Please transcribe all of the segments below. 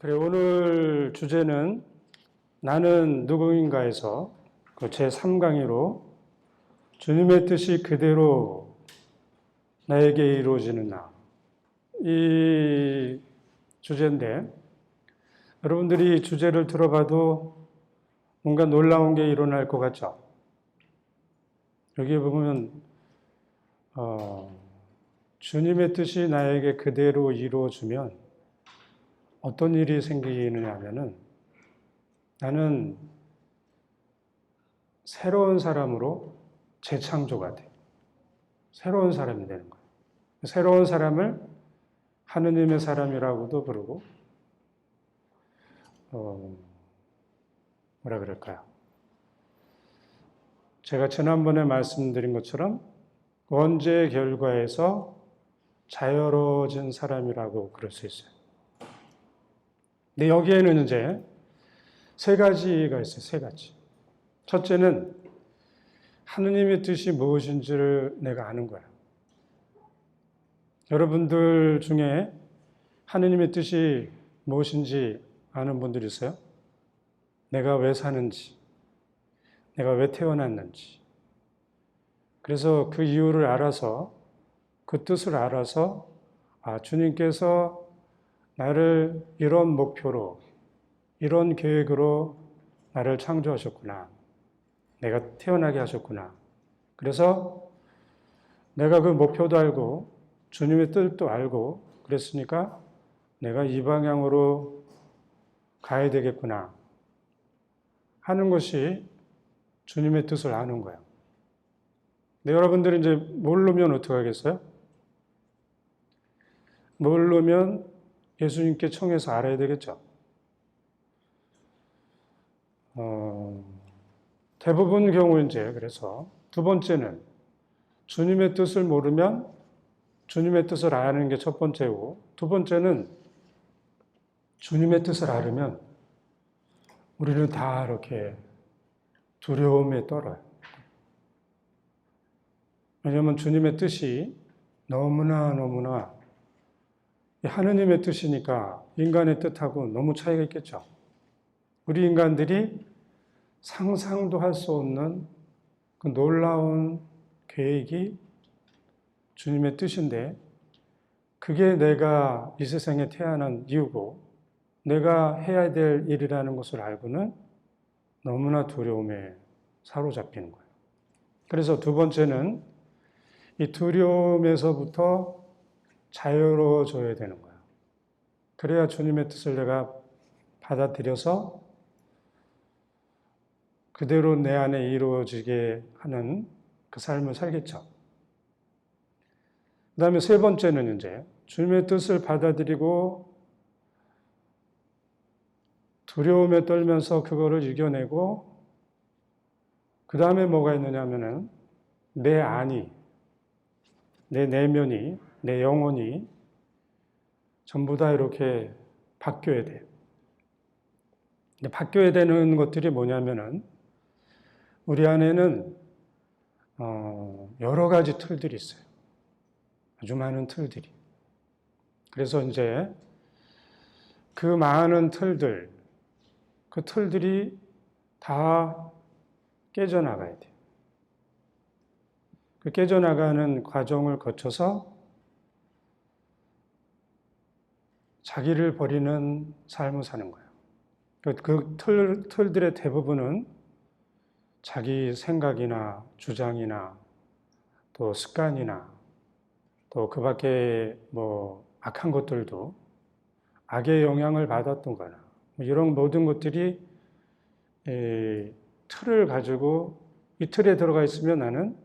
그래 오늘 주제는 나는 누구인가에서 그 제 3강의로 주님의 뜻이 그대로 나에게 이루어지는 나. 이 주제인데 여러분들이 이 주제를 들어봐도 뭔가 놀라운 게 일어날 것 같죠? 여기에 보면 어, 주님의 뜻이 나에게 그대로 이루어지면 어떤 일이 생기느냐 하면은 나는 새로운 사람으로 재창조가 돼. 새로운 사람이 되는 거예요. 새로운 사람을 하느님의 사람이라고도 부르고, 어, 뭐라 그럴까요? 제가 지난번에 말씀드린 것처럼 원죄의 결과에서 자유로워진 사람이라고 그럴 수 있어요. 근데 여기에는 이제 세 가지가 있어요. 세 가지. 첫째는 하느님의 뜻이 무엇인지를 내가 아는 거야. 여러분들 중에 하느님의 뜻이 무엇인지 아는 분들 있어요? 내가 왜 사는지, 내가 왜 태어났는지. 그래서 그 이유를 알아서, 그 뜻을 알아서, 아, 주님께서 나를 이런 목표로, 이런 계획으로 나를 창조하셨구나. 내가 태어나게 하셨구나. 그래서 내가 그 목표도 알고 주님의 뜻도 알고 그랬으니까 내가 이 방향으로 가야 되겠구나 하는 것이 주님의 뜻을 아는 거예요. 근데 여러분들이 이제 모르면 어떻게 하겠어요? 모르면 예수님께 청해서 알아야 되겠죠. 어, 대부분 경우 이제 그래서 두 번째는 주님의 뜻을 모르면 주님의 뜻을 아는 게 첫 번째고 두 번째는 주님의 뜻을 알으면 우리는 다 이렇게 두려움에 떨어요. 왜냐하면 주님의 뜻이 너무나 너무나 하느님의 뜻이니까 인간의 뜻하고 너무 차이가 있겠죠. 우리 인간들이 상상도 할 수 없는 그 놀라운 계획이 주님의 뜻인데 그게 내가 이 세상에 태어난 이유고 내가 해야 될 일이라는 것을 알고는 너무나 두려움에 사로잡히는 거예요. 그래서 두 번째는 이 두려움에서부터 자유로워져야 되는 거예요. 그래야 주님의 뜻을 내가 받아들여서 그대로 내 안에 이루어지게 하는 그 삶을 살겠죠. 그 다음에 세 번째는 이제 주님의 뜻을 받아들이고 두려움에 떨면서 그거를 이겨내고 그 다음에 뭐가 있느냐 하면은 내 안이, 내 내면이, 내 영혼이 전부 다 이렇게 바뀌어야 돼. 근데 바뀌어야 되는 것들이 뭐냐면은 우리 안에는 어, 여러 가지 틀들이 있어요. 아주 많은 틀들이. 그래서 이제 그 많은 틀들, 그 틀들이 다 깨져나가야 돼요. 그 깨져나가는 과정을 거쳐서 자기를 버리는 삶을 사는 거예요. 그 틀, 틀들의 대부분은 자기 생각이나 주장이나 또 습관이나 또 그 밖에 뭐 악한 것들도 악의 영향을 받았던 거나 뭐 이런 모든 것들이 틀을 가지고 이 틀에 들어가 있으면 나는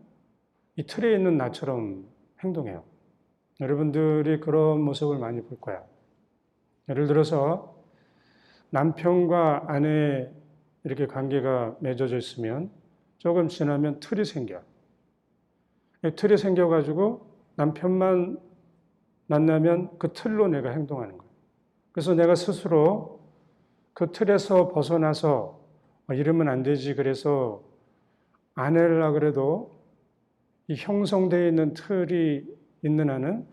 이 틀에 있는 나처럼 행동해요. 여러분들이 그런 모습을 많이 볼 거야. 예를 들어서 남편과 아내 이렇게 관계가 맺어져 있으면 조금 지나면 틀이 생겨. 틀이 생겨가지고 남편만 만나면 그 틀로 내가 행동하는 거예요. 그래서 내가 스스로 그 틀에서 벗어나서 이러면 안 되지. 그래서 아내라 그래도 이 형성되어 있는 틀이 있는 한은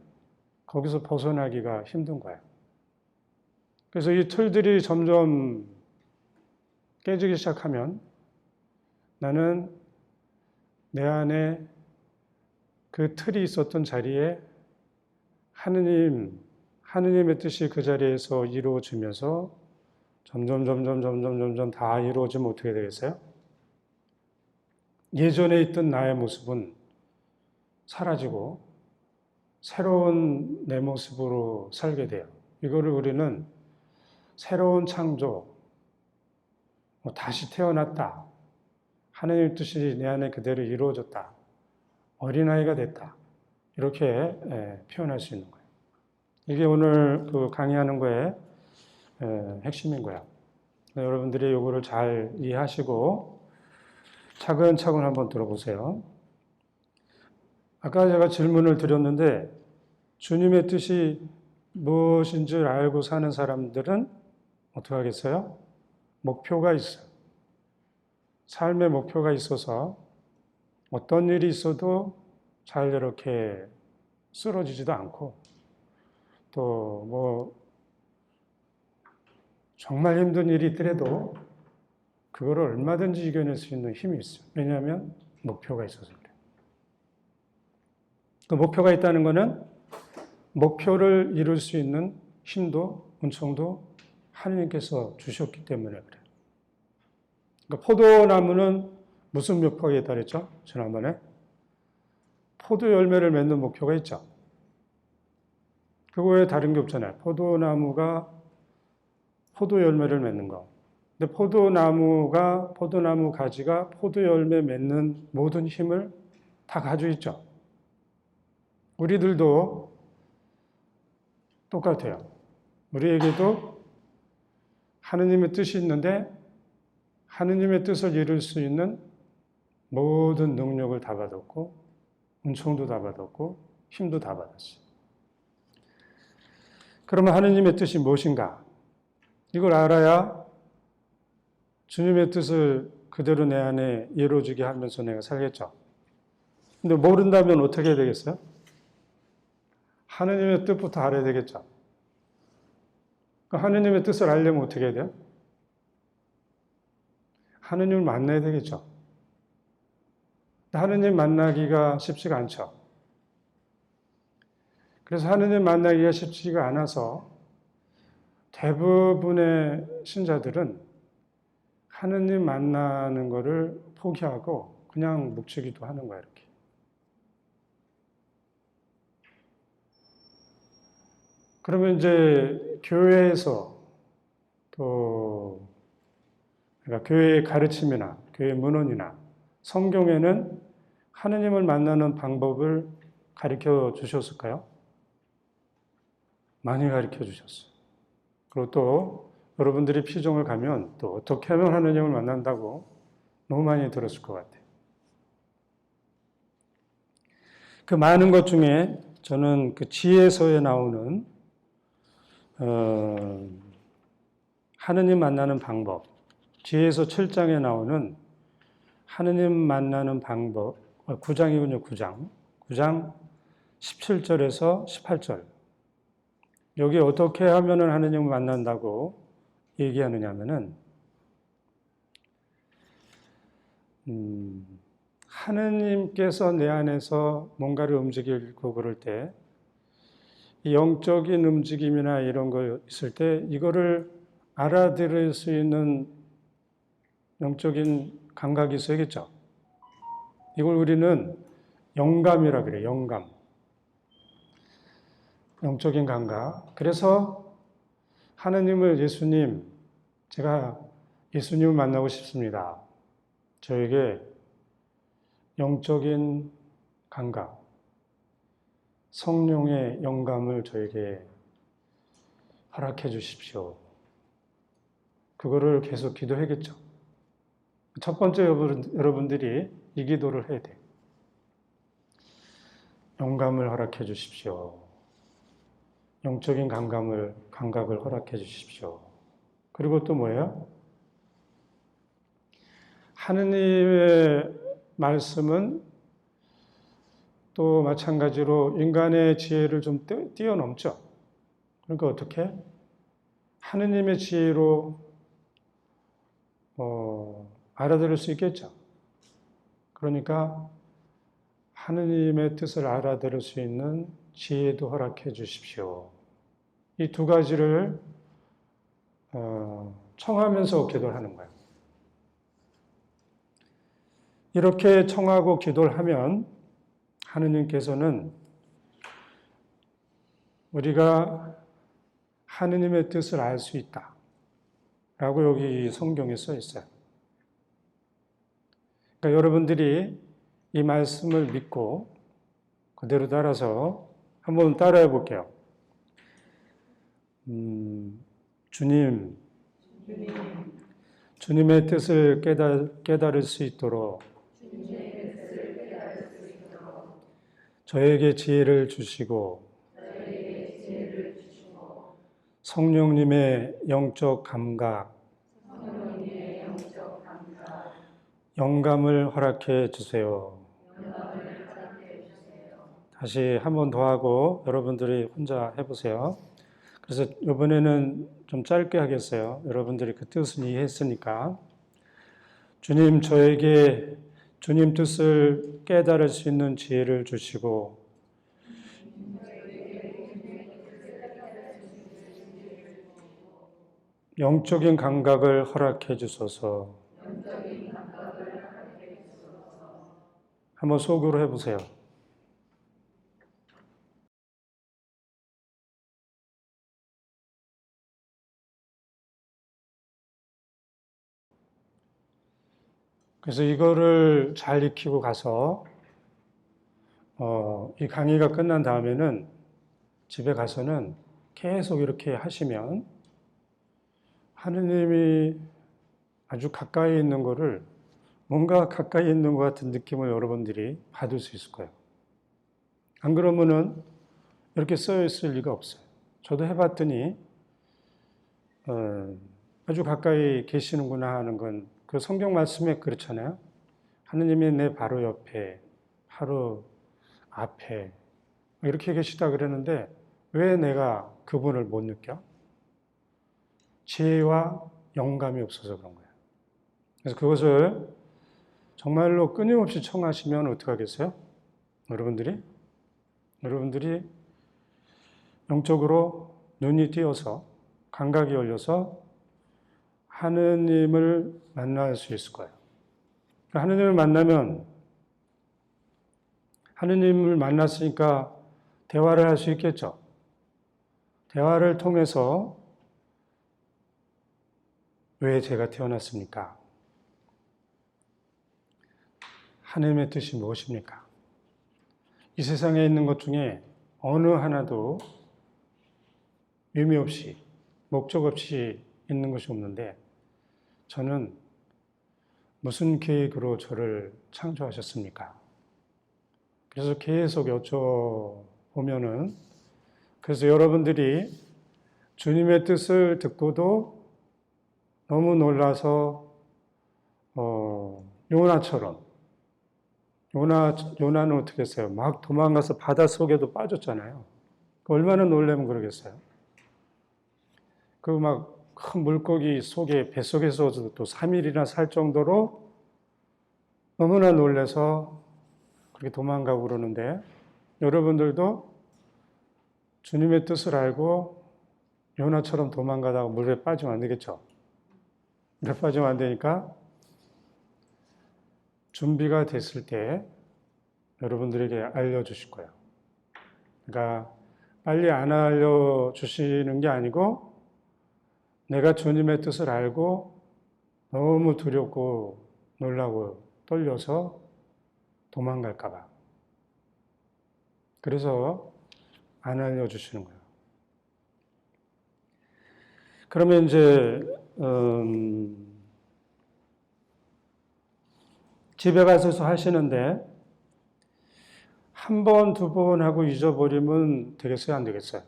거기서 벗어나기가 힘든 거야. 그래서 이 틀들이 점점 깨지기 시작하면 나는 내 안에 그 틀이 있었던 자리에 하느님, 하느님의 뜻이 그 자리에서 이루어지면서 점점, 점점, 점점, 점점 다 이루어지면 어떻게 되겠어요? 예전에 있던 나의 모습은 사라지고 새로운 내 모습으로 살게 돼요. 이거를 우리는 새로운 창조, 뭐 다시 태어났다. 하나님 뜻이 내 안에 그대로 이루어졌다. 어린아이가 됐다. 이렇게 예, 표현할 수 있는 거예요. 이게 오늘 그 강의하는 거의 예, 핵심인 거야. 여러분들이 이거를 잘 이해하시고 차근차근 한번 들어보세요. 아까 제가 질문을 드렸는데 주님의 뜻이 무엇인 줄 알고 사는 사람들은 어떻게 하겠어요? 목표가 있어요. 삶의 목표가 있어서 어떤 일이 있어도 잘 이렇게 쓰러지지도 않고 또 뭐 정말 힘든 일이 있더라도 그거를 얼마든지 이겨낼 수 있는 힘이 있어요. 왜냐하면 목표가 있어서 그래요. 그 목표가 있다는 것은 목표를 이룰 수 있는 힘도 은총도 하나님께서 주셨기 때문에 그래요. 그러니까 포도나무는 무슨 목표가 있다 그랬죠? 지난번에 포도 열매를 맺는 목표가 있죠. 그거 외에 다른 게 없잖아요. 포도나무가 포도 열매를 맺는 거. 근데 포도나무가 포도나무 가지가 포도 열매 맺는 모든 힘을 다 가지고 있죠. 우리들도 똑같아요. 우리에게도 하느님의 뜻이 있는데 하느님의 뜻을 이룰 수 있는 모든 능력을 다 받았고 은총도 다 받았고 힘도 다 받았어요. 그러면 하느님의 뜻이 무엇인가? 이걸 알아야 주님의 뜻을 그대로 내 안에 이루어지게 하면서 내가 살겠죠. 근데 모른다면 어떻게 해야 되겠어요? 하느님의 뜻부터 알아야 되겠죠. 그 하느님의 뜻을 알려면 어떻게 해야 돼요? 하느님을 만나야 되겠죠. 하느님 만나기가 쉽지가 않죠. 그래서 하느님 만나기가 쉽지가 않아서 대부분의 신자들은 하느님 만나는 것을 포기하고 그냥 묵추기도 하는 거야, 이렇게. 그러면 이제 교회에서 또 그러니까 교회의 가르침이나 교회 문헌이나 성경에는 하느님을 만나는 방법을 가르쳐 주셨을까요? 많이 가르쳐 주셨어요. 그리고 또 여러분들이 피종을 가면 또 어떻게 하면 하느님을 만난다고 너무 많이 들었을 것 같아요. 그 많은 것 중에 저는 그 지혜서에 나오는 어, 하느님 만나는 방법, 지혜서 7장에 나오는 하느님 만나는 방법, 9장이군요, 9장. 9장 17절에서 18절. 여기 어떻게 하면은 하느님을 만난다고 얘기하느냐면은, 음, 하느님께서 내 안에서 뭔가를 움직이고 그럴 때, 영적인 움직임이나 이런 거 있을 때, 이거를 알아들을 수 있는 영적인 감각이 있어야겠죠. 이걸 우리는 영감이라 그래요. 영감. 영적인 감각. 그래서 하느님을 예수님, 제가 예수님을 만나고 싶습니다. 저에게 영적인 감각, 성령의 영감을 저에게 허락해 주십시오. 그거를 계속 기도하겠죠. 첫 번째 여러분들이 이 기도를 해야 돼요. 영감을 허락해 주십시오. 영적인 감감을, 감각을 허락해 주십시오. 그리고 또 뭐예요? 하느님의 말씀은 또 마찬가지로 인간의 지혜를 좀 뛰어넘죠. 그러니까 어떻게? 하느님의 지혜로 어, 알아들을 수 있겠죠. 그러니까 하느님의 뜻을 알아들을 수 있는 지혜도 허락해 주십시오. 이 두 가지를 어, 청하면서 기도를 하는 거예요. 이렇게 청하고 기도를 하면 하느님께서는 우리가 하느님의 뜻을 알 수 있다. 라고 여기 성경에 써 있어요. 그러니까 여러분들이 이 말씀을 믿고 그대로 따라서 한번 따라해 볼게요. 음, 주님, 주님의 뜻을 깨달, 깨달을 수 있도록 저에게 지혜를 주시고 성령님의 영적 감각, 영감을 허락해 주세요. 다시 한 번 더 하고 여러분들이 혼자 해보세요. 그래서 이번에는 좀 짧게 하겠어요. 여러분들이 그 뜻은 이해했으니까. 주님, 저에게 주님 뜻을 깨달을 수 있는 지혜를 주시고, 영적인 감각을 허락해 주소서. 한번 속으로 해보세요. 그래서 이거를 잘 익히고 가서 어, 이 강의가 끝난 다음에는 집에 가서는 계속 이렇게 하시면 하느님이 아주 가까이 있는 거를 뭔가 가까이 있는 것 같은 느낌을 여러분들이 받을 수 있을 거예요. 안 그러면은 이렇게 써 있을 리가 없어요. 저도 해봤더니 어, 아주 가까이 계시는구나 하는 건 그 성경 말씀에 그렇잖아요. 하느님이 내 바로 옆에, 바로 앞에 이렇게 계시다 그러는데 왜 내가 그분을 못 느껴? 지혜와 영감이 없어서 그런 거예요. 그래서 그것을 정말로 끊임없이 청하시면 어떻게 하겠어요? 여러분들이? 여러분들이 영적으로 눈이 띄어서 감각이 열려서 하느님을 만날 수 있을 거예요. 그러니까 하느님을 만나면 하느님을 만났으니까 대화를 할 수 있겠죠. 대화를 통해서 왜 제가 태어났습니까? 하나님의 뜻이 무엇입니까? 이 세상에 있는 것 중에 어느 하나도 의미 없이, 목적 없이 있는 것이 없는데, 저는 무슨 계획으로 저를 창조하셨습니까? 그래서 계속 여쭤보면은, 그래서 여러분들이 주님의 뜻을 듣고도 너무 놀라서, 어, 요나처럼, 요나, 요나는 어떻게 했어요? 막 도망가서 바다 속에도 빠졌잖아요. 얼마나 놀라면 그러겠어요? 그 막 큰 물고기 속에, 뱃속에서도 또 3일이나 살 정도로 너무나 놀래서 그렇게 도망가고 그러는데 여러분들도 주님의 뜻을 알고 요나처럼 도망가다가 물에 빠지면 안 되겠죠? 물에 빠지면 안 되니까 준비가 됐을 때 여러분들에게 알려주실 거예요. 그러니까 빨리 안 알려주시는 게 아니고 내가 주님의 뜻을 알고 너무 두렵고 놀라고 떨려서 도망갈까봐. 그래서 안 알려주시는 거예요. 그러면 이제, 음, 집에 가서 하시는데 한 번, 두 번 하고 잊어버리면 되겠어요? 안 되겠어요?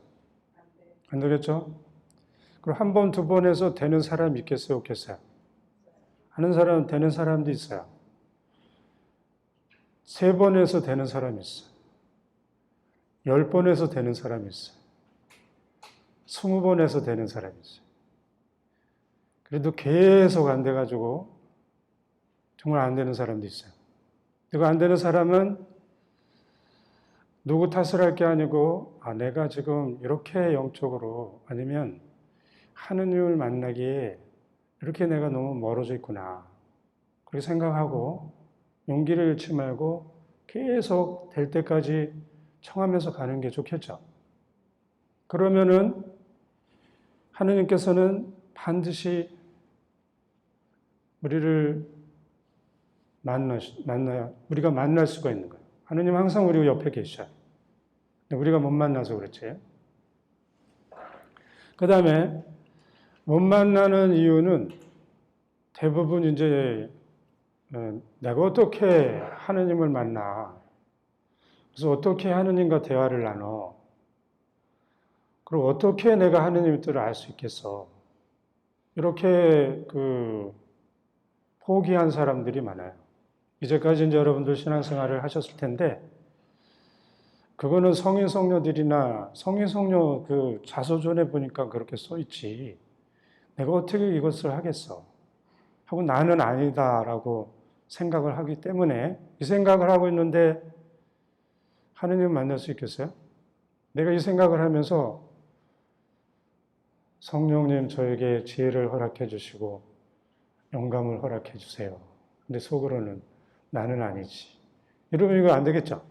안 되겠죠? 그럼 한 번, 두 번 해서 되는 사람 있겠어요? 없겠어요? 하는 사람, 되는 사람도 있어요. 세 번 해서 되는 사람이 있어요. 열 번 해서 되는 사람이 있어요. 스무 번 해서 되는 사람이 있어요. 그래도 계속 안 돼가지고 정말 안 되는 사람도 있어요. 그리고 안 되는 사람은 누구 탓을 할 게 아니고, 아, 내가 지금 이렇게 영적으로 아니면 하느님을 만나기에 이렇게 내가 너무 멀어져 있구나. 그렇게 생각하고 용기를 잃지 말고 계속 될 때까지 청하면서 가는 게 좋겠죠. 그러면은 하느님께서는 반드시 우리를 만나, 만나, 우리가 만날 수가 있는 거예요. 하느님 항상 우리 옆에 계셔요. 우리가 못 만나서 그렇지. 그 다음에 못 만나는 이유는 대부분 이제 어, 내가 어떻게 하느님을 만나? 그래서 어떻게 하느님과 대화를 나눠? 그리고 어떻게 내가 하느님의 뜻을 알 수 있겠어? 이렇게 그 포기한 사람들이 많아요. 이제까지 이제 여러분들 신앙생활을 하셨을 텐데, 그거는 성인 성녀들이나 성인 성녀 그 자소전에 보니까 그렇게 써 있지. 내가 어떻게 이것을 하겠어? 하고 나는 아니다라고 생각을 하기 때문에 이 생각을 하고 있는데 하느님 만날 수 있겠어요? 내가 이 생각을 하면서 성령님 저에게 지혜를 허락해 주시고 영감을 허락해 주세요. 근데 속으로는 나는 아니지. 이러면 이거 안 되겠죠?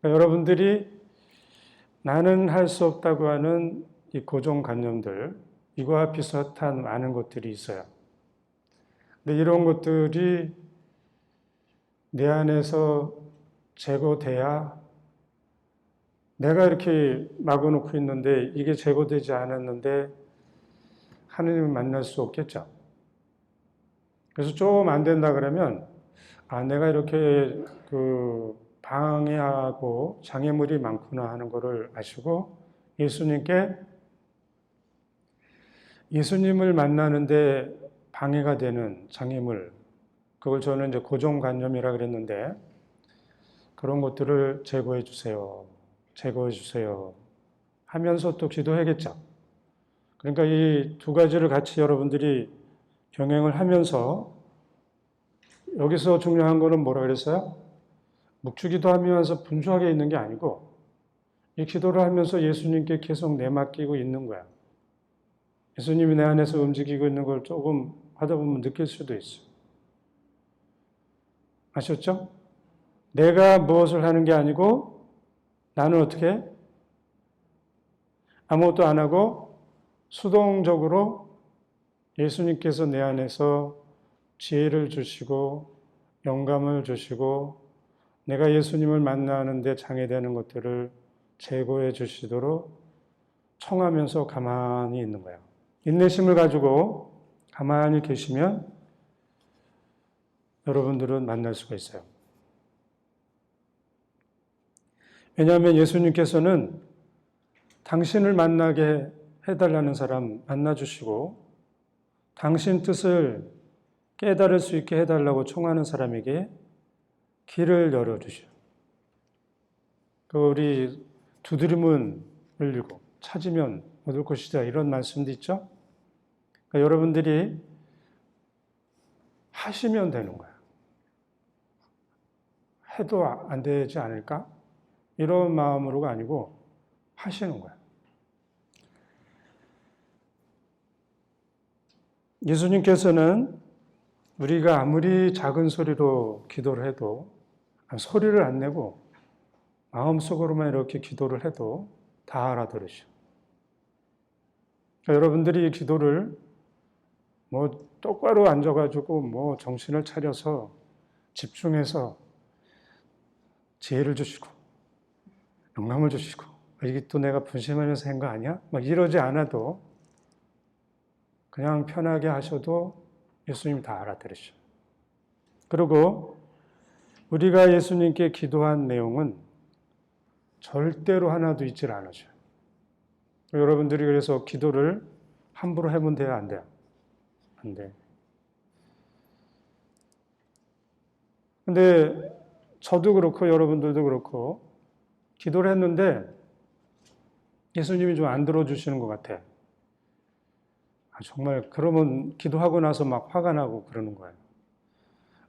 그러니까 여러분들이 나는 할 수 없다고 하는 이 고정관념들, 이거와 비슷한 많은 것들이 있어요. 근데 이런 것들이 내 안에서 제거돼야 내가 이렇게 막아놓고 있는데 이게 제거되지 않았는데 하느님을 만날 수 없겠죠. 그래서 좀 안 된다 그러면 아 내가 이렇게 그 방해하고 장애물이 많구나 하는 것을 아시고 예수님께 예수님을 만나는데 방해가 되는 장애물, 그걸 저는 이제 고정관념이라 그랬는데, 그런 것들을 제거해 주세요. 제거해 주세요. 하면서 또 기도해야겠죠. 그러니까 이 두 가지를 같이 여러분들이 병행을 하면서, 여기서 중요한 거는 뭐라 그랬어요? 묵주기도 하면서 분주하게 있는 게 아니고, 이 기도를 하면서 예수님께 계속 내맡기고 있는 거야. 예수님이 내 안에서 움직이고 있는 걸 조금 하다 보면 느낄 수도 있어요. 아셨죠? 내가 무엇을 하는 게 아니고 나는 어떻게 아무것도 안 하고 수동적으로 예수님께서 내 안에서 지혜를 주시고 영감을 주시고 내가 예수님을 만나는데 장애되는 것들을 제거해 주시도록 청하면서 가만히 있는 거예요. 인내심을 가지고 가만히 계시면 여러분들은 만날 수가 있어요. 왜냐하면 예수님께서는 당신을 만나게 해달라는 사람 만나주시고 당신 뜻을 깨달을 수 있게 해달라고 청하는 사람에게 길을 열어주셔. 그 우리 두드림은 열리고 찾으면 얻을 것이다 이런 말씀도 있죠. 그러니까 여러분들이 하시면 되는 거야. 해도 안 되지 않을까? 이런 마음으로가 아니고 하시는 거야. 예수님께서는 우리가 아무리 작은 소리로 기도를 해도 소리를 안 내고 마음속으로만 이렇게 기도를 해도 다 알아들으셔. 그러니까 여러분들이 이 기도를 뭐 똑바로 앉아가지고 뭐 정신을 차려서 집중해서 지혜를 주시고 영감을 주시고 이게 또 내가 분심하면서 한 거 아니야? 막 이러지 않아도 그냥 편하게 하셔도 예수님 다 알아들으셔. 그리고 우리가 예수님께 기도한 내용은 절대로 하나도 잊질 않으셔요. 여러분들이 그래서 기도를 함부로 해면 돼요, 안 돼요? 안 돼. 근데 저도 그렇고 여러분들도 그렇고 기도를 했는데 예수님이 좀 안 들어주시는 것 같아. 아, 정말 그러면 기도하고 나서 막 화가 나고 그러는 거예요.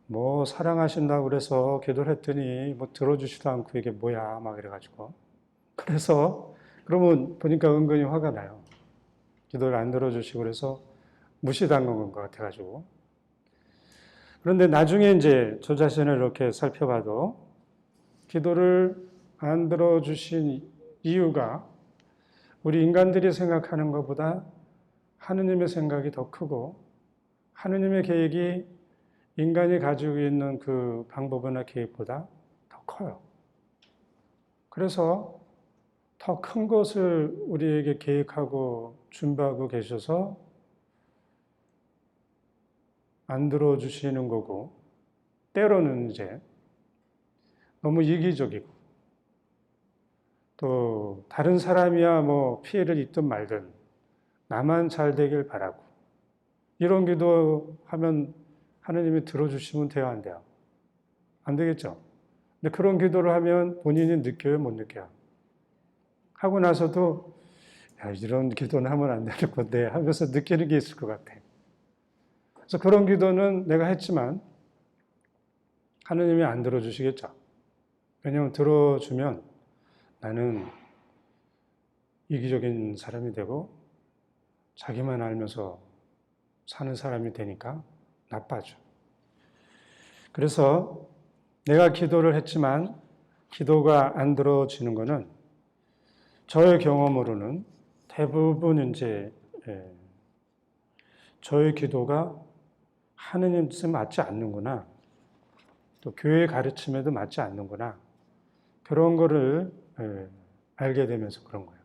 뭐 사랑하신다고 그래서 기도를 했더니 뭐 들어주지도 않고 이게 뭐야 막 이래가지고 그래서 그러면 보니까 은근히 화가 나요. 기도를 안 들어주시고 그래서 무시당한 것 같아가지고 그런데 나중에 이제 저 자신을 이렇게 살펴봐도 기도를 안 들어주신 이유가 우리 인간들이 생각하는 것보다 하느님의 생각이 더 크고 하느님의 계획이 인간이 가지고 있는 그 방법이나 계획보다 더 커요. 그래서 더 큰 것을 우리에게 계획하고 준비하고 계셔서 안 들어주시는 거고, 때로는 이제 너무 이기적이고, 또 다른 사람이야 뭐 피해를 입든 말든 나만 잘 되길 바라고, 이런 기도하면 하느님이 들어주시면 돼요, 안 돼요? 안 되겠죠? 근데 그런 기도를 하면 본인이 느껴요, 못 느껴요? 하고 나서도 야, 이런 기도는 하면 안 되는 건데 하면서 느끼는 게 있을 것 같아. 그래서 그런 기도는 내가 했지만 하느님이 안 들어주시겠죠. 왜냐하면 들어주면 나는 이기적인 사람이 되고 자기만 알면서 사는 사람이 되니까 나빠져. 그래서 내가 기도를 했지만 기도가 안 들어지는 것은 저의 경험으로는 대부분 이제 예, 저의 기도가 하느님 뜻에 맞지 않는구나. 또 교회 가르침에도 맞지 않는구나. 그런 거를 예, 알게 되면서 그런 거예요.